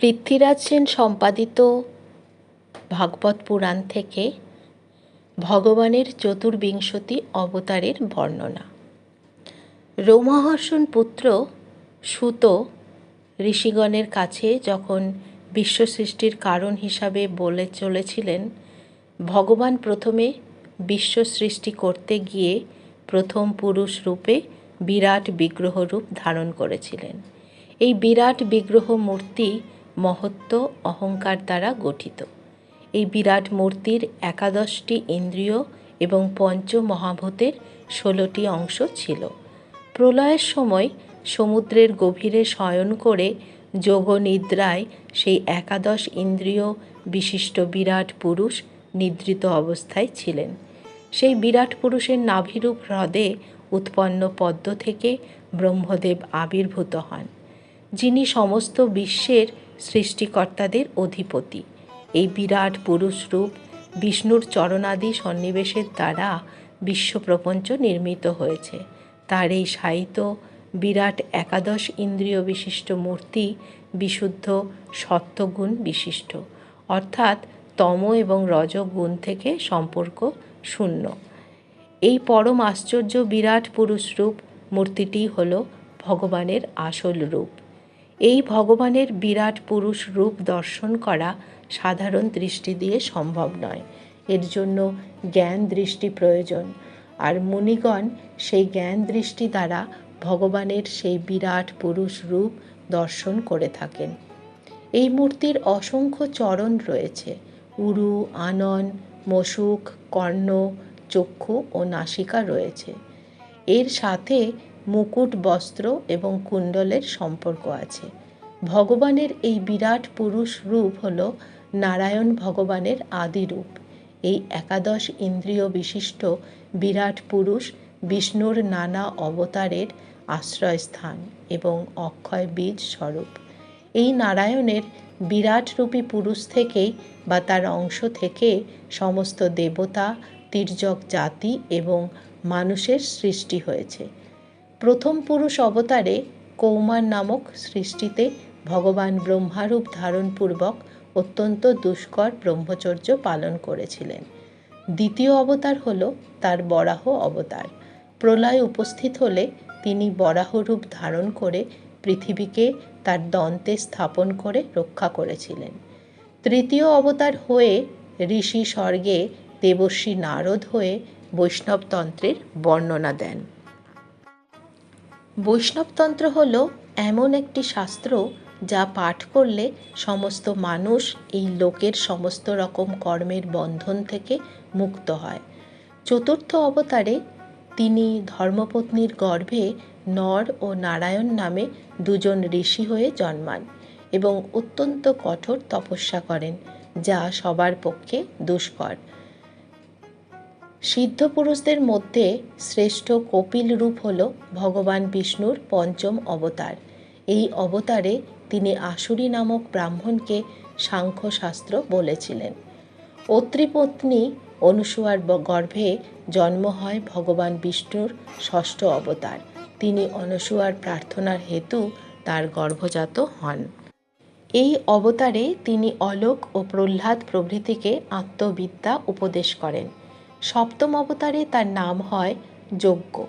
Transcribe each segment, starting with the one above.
পৃথ্বীরাজ সেন সম্পাদিত ভাগবত পুরাণ থেকে ভগবানের চতুর্বিংশতি অবতারের বর্ণনা। রোমহর্ষণ পুত্র সুত ঋষিগণের কাছে যখন বিশ্ব সৃষ্টির কারণ হিসাবে বলে চলেছিলেন, ভগবান প্রথমে বিশ্ব সৃষ্টি করতে গিয়ে প্রথম পুরুষ রূপে বিরাট বিগ্রহ রূপ ধারণ করেছিলেন। এই বিরাট বিগ্রহ মূর্তি মহত্ব অহংকার দ্বারা গঠিত। এই বিরাট মূর্তির একাদশটি ইন্দ্রিয় এবং পঞ্চ মহাভূতের ষোলোটি অংশ ছিল। প্রলয়ের সময় সমুদ্রের গভীরে শয়ন করে যোগ নিদ্রায় সেই একাদশ ইন্দ্রিয় বিশিষ্ট বিরাট পুরুষ নিদ্রিত অবস্থায় ছিলেন। সেই বিরাট পুরুষের নাভিরূপ হ্রদে উৎপন্ন পদ্ম থেকে ব্রহ্মদেব আবির্ভূত হন, যিনি সমস্ত বিশ্বের সৃষ্টিকর্তাদের অধিপতি। এই বিরাট পুরুষ রূপ বিষ্ণুর চরণাদি সন্নিবেশের দ্বারা বিশ্বপ্রপঞ্চ নির্মিত হয়েছে। তার এই সাহিত্য বিরাট একাদশ ইন্দ্রিয় বিশিষ্ট মূর্তি বিশুদ্ধ সত্ত্বগুণ বিশিষ্ট। অর্থাৎ তম এবং রজগুণ থেকে সম্পর্ক শূন্য। এই পরম আশ্চর্য বিরাট পুরুষ রূপ মূর্তিটি হল ভগবানের আসল রূপ। এই ভগবানের বিরাট পুরুষ রূপ দর্শন করা সাধারণ দৃষ্টি দিয়ে সম্ভব নয়। এর জন্য জ্ঞান দৃষ্টি প্রয়োজন। আর মুনিগণ সেই জ্ঞান দৃষ্টি দ্বারা ভগবানের সেই বিরাট পুরুষ রূপ দর্শন করে থাকেন। এই মূর্তির অসংখ্য চরণ রয়েছে। উরু, আনন মশুক কর্ণ, চক্ষু ও নাসিকা রয়েছে। এর সাথে মুকুট, বস্ত্র এবং কুণ্ডলের সম্পর্ক আছে। ভগবানের এই বিরাট পুরুষ রূপ হল নারায়ণ ভগবানের আদি রূপ। এই একাদশ ইন্দ্রিয় বিশিষ্ট বিরাট পুরুষ বিষ্ণুর নানা অবতারের আশ্রয়স্থান এবং অক্ষয় বীজ স্বরূপ। এই নারায়ণের বিরাট রূপী পুরুষ থেকেই বা তার অংশ থেকে সমস্ত দেবতা, তির্যক জাতি এবং মানুষের সৃষ্টি হয়েছে। প্রথম পুরুষ অবতারে কৌমার নামক সৃষ্টিতে ভগবান ব্রহ্মারূপ ধারণপূর্বক অত্যন্ত দুষ্কর ব্রহ্মচর্য পালন করেছিলেন। দ্বিতীয় অবতার হল তার বরাহ অবতার। প্রলয় উপস্থিত হলে তিনি বরাহ রূপ ধারণ করে পৃথিবীকে তার দন্তে স্থাপন করে রক্ষা করেছিলেন। তৃতীয় অবতার হয়ে ঋষি স্বর্গে দেবর্ষী নারদ হয়ে বৈষ্ণবতন্ত্রের বর্ণনা দেন। বৈষ্ণবতন্ত্র হল এমন একটি শাস্ত্র যা পাঠ করলে সমস্ত মানুষ এই লোকের সমস্ত রকম কর্মের বন্ধন থেকে মুক্ত হয়। চতুর্থ অবতারে তিনি ধর্মপত্নীর গর্ভে নর ও নারায়ণ নামে দুজন ঋষি হয়ে জন্মান এবং অত্যন্ত কঠোর তপস্যা করেন, যা সবার পক্ষে দুষ্কর। সিদ্ধ পুরুষদের মধ্যে শ্রেষ্ঠ কপিল রূপ হল ভগবান বিষ্ণুর পঞ্চম অবতার। এই অবতারে তিনি আসুরি নামক ব্রাহ্মণকে সাংখ্যশাস্ত্র বলেছিলেন। অত্রিপত্নী অনুসুয়ার গর্ভে জন্ম হয় ভগবান বিষ্ণুর ষষ্ঠ অবতার। তিনি অনুসুয়ার প্রার্থনার হেতু তার গর্ভজাত হন। এই অবতারে তিনি অলোক ও প্রহ্লাদ প্রভৃতিকে আত্মবিদ্যা উপদেশ করেন। সপ্তম অবতারে তার নাম হয় যজ্ঞ।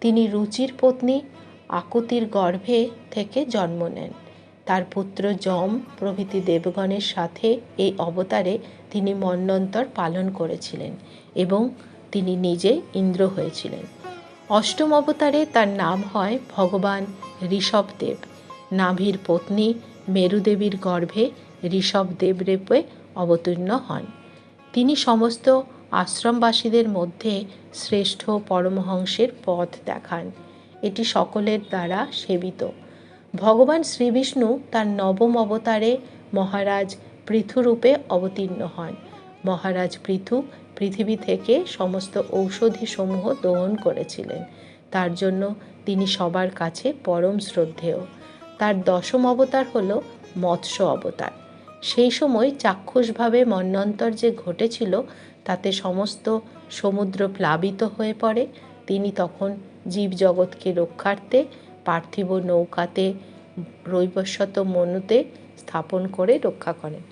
তিনি রুচির পত্নী আকুতির গর্ভে থেকে জন্ম নেন। তার পুত্র যম প্রভৃতি দেবগণের সাথে এই অবতারে তিনি মন্বন্তর পালন করেছিলেন এবং তিনি নিজে ইন্দ্র হয়েছিলেন। অষ্টম অবতারে তার নাম হয় ভগবান ঋষভদেব। নাভির পত্নী মেরুদেবীর গর্ভে ঋষভদেব রূপে অবতীর্ণ হন। তিনি সমস্ত আশ্রমবাসীদের মধ্যে শ্রেষ্ঠ পরমহংসের পথ দেখান। এটি সকলের দ্বারা সেবিত। ভগবান শ্রীবিষ্ণু তার নবম অবতারে মহারাজ পৃথুরূপে অবতীর্ণ হন। মহারাজ পৃথু পৃথিবী থেকে সমস্ত ঔষধিসমূহ দহন করেছিলেন। তার জন্য তিনি সবার কাছে পরম শ্রদ্ধেয়। তার দশম অবতার হল মৎস্য অবতার। সেই সময় চাক্ষুষভাবে মন্বন্তর যে ঘটেছিল তাতে সমস্ত সমুদ্র প্লাবিত হয়ে পড়ে। তিনি তখন জীবজগৎকে রক্ষার্থে পার্থিব নৌকাতে রৈবস্বত মনুতে স্থাপন করে রক্ষা করেন।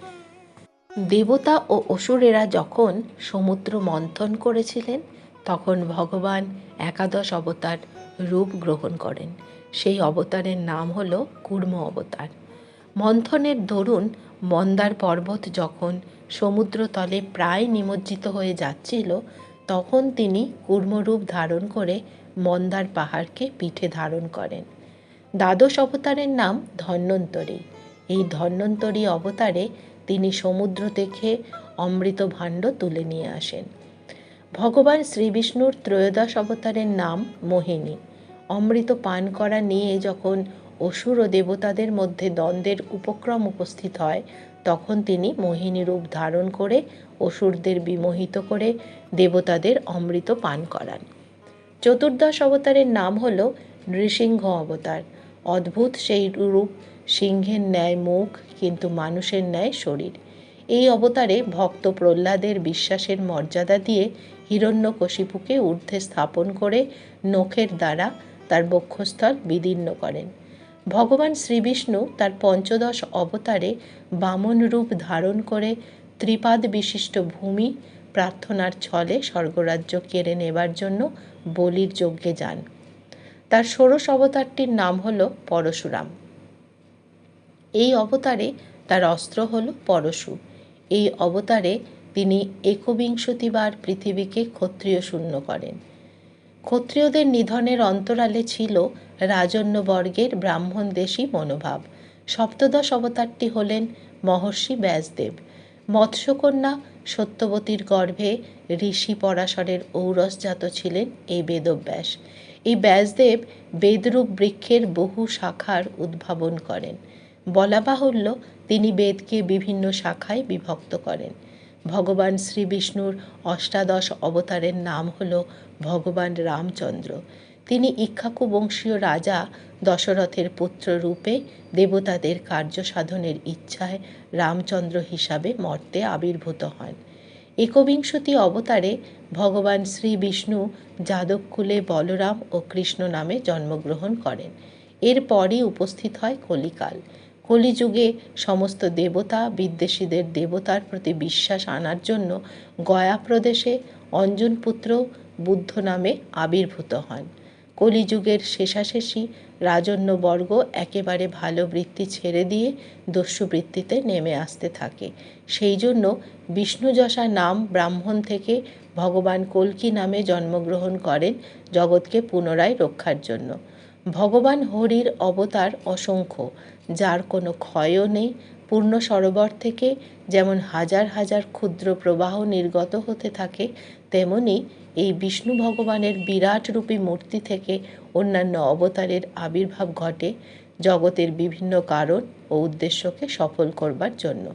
দেবতা ও অসুরেরা যখন সমুদ্র মন্থন করেছিলেন, তখন ভগবান একাদশ অবতার রূপ গ্রহণ করেন। সেই অবতারের নাম হল কুর্ম অবতার। মন্থনের দরুন মন্দার পর্বত যখন সমুদ্রতলে প্রায় নিমজ্জিত হয়ে যাচ্ছিল, তখন তিনি কুর্মরূপ ধারণ করে মন্দার পাহাড়কে পিঠে ধারণ করেন। দ্বাদশ অবতারের নাম ধন্বন্তরী। এই ধন্বন্তরী অবতারে তিনি সমুদ্র থেকে অমৃত ভাণ্ড তুলে নিয়ে আসেন। ভগবান শ্রীবিষ্ণুর ত্রয়োদশ অবতারের নাম মোহিনী। অমৃত পান করা নিয়ে যখন অসুর ও দেবতাদের মধ্যে দ্বন্দ্বের উপক্রম উপস্থিত হয়, তখন তিনি মোহিনী রূপ ধারণ করে অসুরদের বিমোহিত করে দেবতাদের অমৃত পান করান। চতুর্দশ অবতারের নাম হল নৃসিংহ অবতার। অদ্ভুত সেই রূপ সিংহের ন্যায় মুখ, কিন্তু মানুষের ন্যায় শরীর। এই অবতারে ভক্ত প্রহ্লাদের বিশ্বাসের মর্যাদা দিয়ে হিরণ্যকশিপুকে ঊর্ধ্বে স্থাপন করে নখের দ্বারা তার বক্ষস্থল বিদীর্ণ করেন। ভগবান শ্রীবিষ্ণু তার পঞ্চদশ অবতারে বামন রূপ ধারণ করে ত্রিপাদ বিশিষ্ট ভূমি প্রার্থনার ছলে স্বর্গরাজ্য কেড়ে নেবার জন্য বলির যজ্ঞে যান। তার ষোড়শ অবতারটির নাম হল পরশুরাম। এই অবতারে তার অস্ত্র হল পরশু। এই অবতারে তিনি একবিংশতিবার পৃথিবীকে ক্ষত্রিয় শূন্য করেন। ক্ষত্রিয়দের নিধনের অন্তরালে ছিল রাজন্যবর্গের ব্রাহ্মণ দেশী মনোভাব। সপ্তদশ অবতারটি হলেন মহর্ষি ব্যাসদেব। মৎস্যকন্যা সত্যবতীর গর্ভে ঋষি পরাশরের ঔরসজাত ছিলেন এই বেদব্যাস। এই ব্যাসদেব বেদরূপ বৃক্ষের বহু শাখার উদ্ভাবন করেন। বলা বাহুল্য, তিনি বেদকে বিভিন্ন শাখায় বিভক্ত করেন। ভগবান শ্রী বিষ্ণুর অষ্টাদশ অবতারের নাম হল ভগবান রামচন্দ্র। তিনি ইক্ষাকু বংশীয় রাজা দশরথের পুত্র রূপে দেবতাদের কার্য সাধনের ইচ্ছায় রামচন্দ্র হিসাবে মর্তে আবির্ভূত হন। একবিংশতি অবতারে ভগবান শ্রী বিষ্ণু যাদবকুলে বলরাম ও কৃষ্ণ নামে জন্মগ্রহণ করেন। এরপরই উপস্থিত হয় কলিকাল। কলিযুগে সমস্ত দেবতা, বিদ্বেষীদের দেবতার প্রতি বিশ্বাস আনার জন্য গয়া প্রদেশে অঞ্জনপুত্র বুদ্ধ নামে আবির্ভূত হন। কলিযুগের শেষাশেষি রাজন্যবর্গ একেবারে ভালো বৃত্তি ছেড়ে দিয়ে দস্যু বৃত্তিতে নেমে আসতে থাকে। সেই জন্য বিষ্ণুযশা নাম ব্রাহ্মণ থেকে ভগবান কল্কি নামে জন্মগ্রহণ করেন জগৎকে পুনরায় রক্ষার জন্য। ভগবান হরির অবতার অসংখ্য, যার কোনো ক্ষয়ও নেই। পূর্ণ সরোবর থেকে যেমন হাজার হাজার ক্ষুদ্র প্রবাহ নির্গত হতে থাকে, তেমনি এই বিষ্ণু ভগবানের বিরাট রূপী মূর্তি থেকে অন্যান্য অবতারের আবির্ভাব ঘটে জগতের বিভিন্ন কারণ ও উদ্দেশ্যকে সফল করবার জন্য।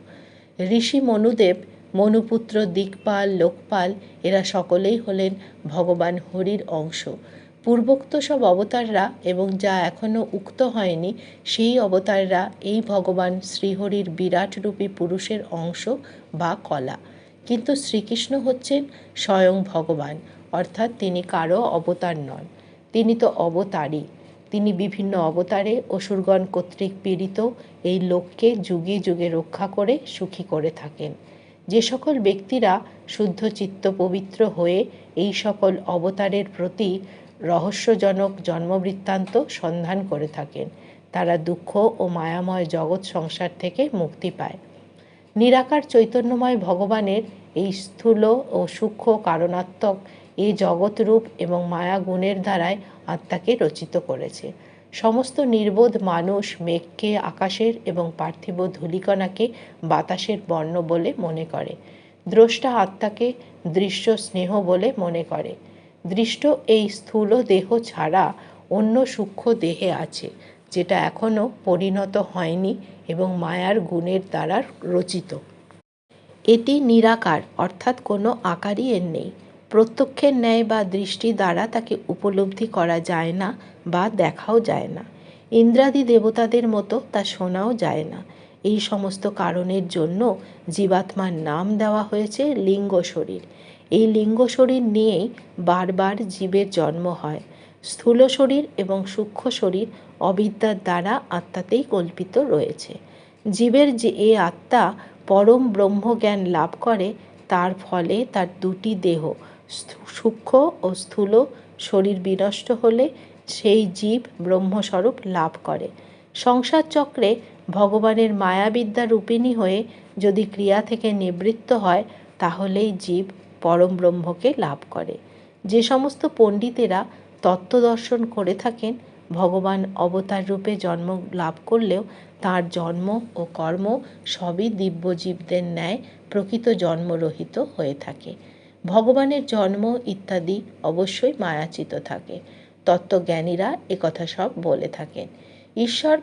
ঋষি মনুদেব, মনুপুত্র দিকপাল, লোকপাল, এরা সকলেই হলেন ভগবান হরির অংশ। পূর্বোক্ত সব অবতাররা এবং যা এখনও উক্ত হয়নি, সেই অবতাররা এই ভগবান শ্রীহরির বিরাটরূপী পুরুষের অংশ বা কলা। কিন্তু শ্রীকৃষ্ণ হচ্ছেন স্বয়ং ভগবান, অর্থাৎ তিনি কারও অবতার নন। তিনি তো অবতারই। তিনি বিভিন্ন অবতারে অসুরগণ কর্তৃক পীড়িত এই লোককে যুগে যুগে রক্ষা করে সুখী করে থাকেন। যে সকল ব্যক্তিরা শুদ্ধ চিত্ত পবিত্র হয়ে এই সকল অবতারের প্রতি রহস্যজনক জন্মবৃত্তান্ত সন্ধান করে থাকেন। তারা দুঃখ ও মায়াময় জগৎ সংসার থেকে মুক্তি পায়। নিরাকার চৈতন্যময় ভগবানের এই স্থূল ও সূক্ষ্ম কারণাত্মক এই জগৎরূপ এবং মায়া গুণের দ্বারাই আত্মাকে রচিত করেছে। সমস্ত নির্বোধ মানুষ মেঘকে, আকাশের এবং পার্থিব ধূলিকণাকে বাতাসের বর্ণ বলে মনে করে। দ্রষ্টা আত্মাকে দৃশ্য স্নেহ বলে মনে করে। দৃষ্ট এই স্থূল দেহ ছাড়া অন্য সূক্ষ্ম দেহে আছে, যেটা এখনও পরিণত হয়নি এবং মায়ার গুণের দ্বারা রচিত। এটি নিরাকার, অর্থাৎ কোনো আকারই এর নেই। প্রত্যক্ষের ন্যায় বা দৃষ্টি দ্বারা তাকে উপলব্ধি করা যায় না বা দেখাও যায় না। ইন্দ্রাদি দেবতাদের মতো তা শোনাও যায় না। এই সমস্ত কারণের জন্য জীবাত্মার নাম দেওয়া হয়েছে লিঙ্গ শরীর। এই লিঙ্গ শরীর নিয়েই বারবার জীবের জন্ম হয়। স্থূল শরীর এবং সূক্ষ্ম শরীর অবিদ্যার দ্বারা আত্মাতেই কল্পিত রয়েছে। জীবের যে এ আত্মা পরম ব্রহ্মজ্ঞান লাভ করে, তার ফলে তার দুটি দেহ সূক্ষ্ম ও স্থূল শরীর বিনষ্ট হলে সেই জীব ব্রহ্মস্বরূপ লাভ করে। সংসার চক্রে ভগবানের মায়াবিদ্যা রূপিণী হয়ে যদি ক্রিয়া থেকে নিবৃত্ত হয়, তাহলেই জীব পরম ব্রহ্মকে লাভ করে। যে সমস্ত পণ্ডিতেরা তত্ত্ব দর্শন করে থাকেন, ভগবান অবতার রূপে জন্ম লাভ করলেও তার জন্ম ও কর্ম সবই দিব্যজীবদের ন্যায় প্রকৃত জন্মরহিত হয়ে থাকে। ভগবানের জন্ম ইত্যাদি অবশ্যই মায়াচিত থাকে। তত্ত্বজ্ঞানীরা একথা সব বলে থাকেন। ঈশ্বর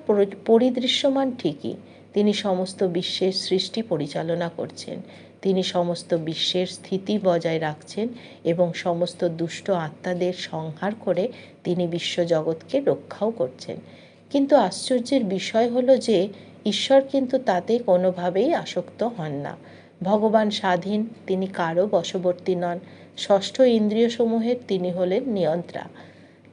পরিদৃশ্যমান ঠিকই। তিনি সমস্ত বিশ্বের সৃষ্টি পরিচালনা করছেন। তিনি সমস্ত বিশ্বের স্থিতি বজায় রাখছেন এবং সমস্ত দুষ্ট আত্মাদের সংহার করে তিনি বিশ্বজগৎকে রক্ষাও করছেন। কিন্তু আশ্চর্যের বিষয় হলো যে, ঈশ্বর কিন্তু তাতে কোনোভাবেই আসক্ত হন না। ভগবান স্বাধীন, তিনি কারও বশবর্তী নন। ষষ্ঠ ইন্দ্রিয়সমূহের তিনি হলেন নিয়ন্ত্রা।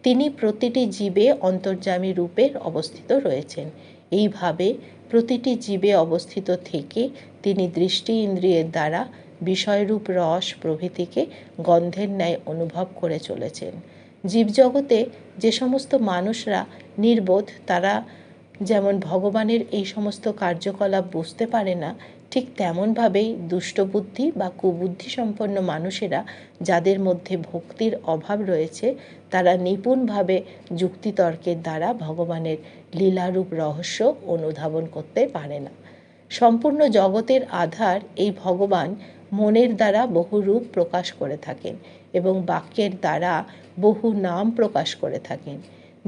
তিনি প্রতিটি জীবে অন্তর্যামী রূপে অবস্থিত রয়েছেন। এইভাবে প্রতিটি জীবে অবস্থিত থেকে তিনি দৃষ্টি ইন্দ্রিয়ের দ্বারা বিষয়রূপ রস প্রভৃতিকে গন্ধের ন্যায় অনুভব করে চলেছেন। জীবজগতে যে সমস্ত মানুষরা নির্বোধ, তারা যেমন ভগবানের এই সমস্ত কার্যকলাপ বুঝতে পারে না ঠিক তেমনভাবেই দুষ্টবুদ্ধি বা কুবুদ্ধি সম্পন্ন মানুষেরা যাদের মধ্যে ভক্তির অভাব রয়েছে, তারা নিপুণভাবে যুক্তিতর্কের দ্বারা ভগবানের লীলারূপ রহস্য অনুধাবন করতে পারে না। সম্পূর্ণ জগতের আধার এই ভগবান মনের দ্বারা বহু রূপ প্রকাশ করে থাকেন এবং বাক্যের দ্বারা বহু নাম প্রকাশ করে থাকেন।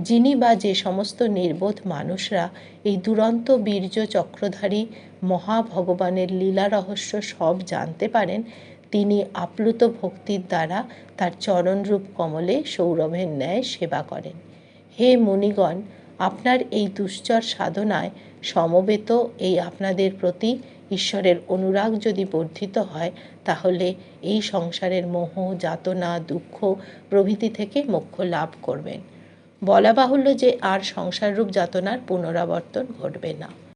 যিনি বা যে সমস্ত নির্বোধ মানুষরা এই দুরন্ত বীর্য চক্রধারী মহাভগবানের লীলা রহস্য সব জানতে পারেন, তিনি আপ্লুত ভক্তির দ্বারা তার চরণরূপ কমলে সৌরভের ন্যায় সেবা করেন। হে মুনিগণ, আপনার এই দুশ্চর সাধনায় সমবেত এই আপনাদের প্রতি ঈশ্বরের অনুরাগ যদি বর্ধিত হয়, তাহলে এই সংসারের মোহ, যাতনা, দুঃখ প্রভৃতি থেকে মোক্ষ লাভ করবেন। বলা বাহুল্য যে আর সংসাররূপ যাতনার পুনরাবর্তন ঘটবে না।